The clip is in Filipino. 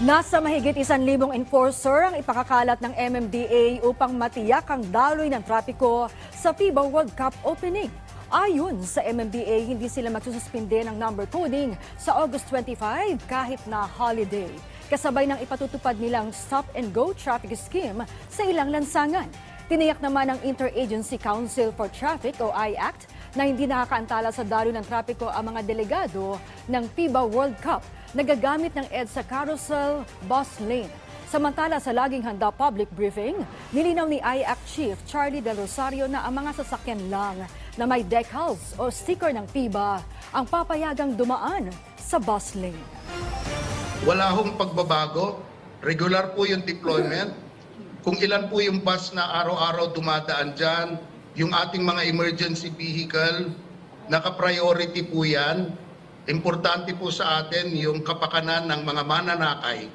Nasa mahigit isang libong enforcer ang ipakakalat ng MMDA upang matiyak ang daloy ng trapiko sa FIBA World Cup opening. Ayon sa MMDA, hindi sila magsususpinde ng number coding sa August 25 kahit na holiday. Kasabay ng ipatutupad nilang stop-and-go traffic scheme sa ilang lansangan. Tiniyak naman ng Interagency Council for Traffic o IACT na hindi nakakaantala sa daloy ng trapiko ang mga delegado ng FIBA World Cup na gagamit ng EDSA Carousel Bus Lane. Samantala sa laging handa public briefing, nilinaw ni IACT Chief Charlie Del Rosario na ang mga sasakyan lang na may decals o sticker ng FIBA ang papayagang dumaan sa bus lane. Wala hong pagbabago. Regular po yung deployment. Kung ilan po yung bus na araw-araw dumadaan dyan, yung ating mga emergency vehicle, naka-priority po yan. Importante po sa atin yung kapakanan ng mga mananakay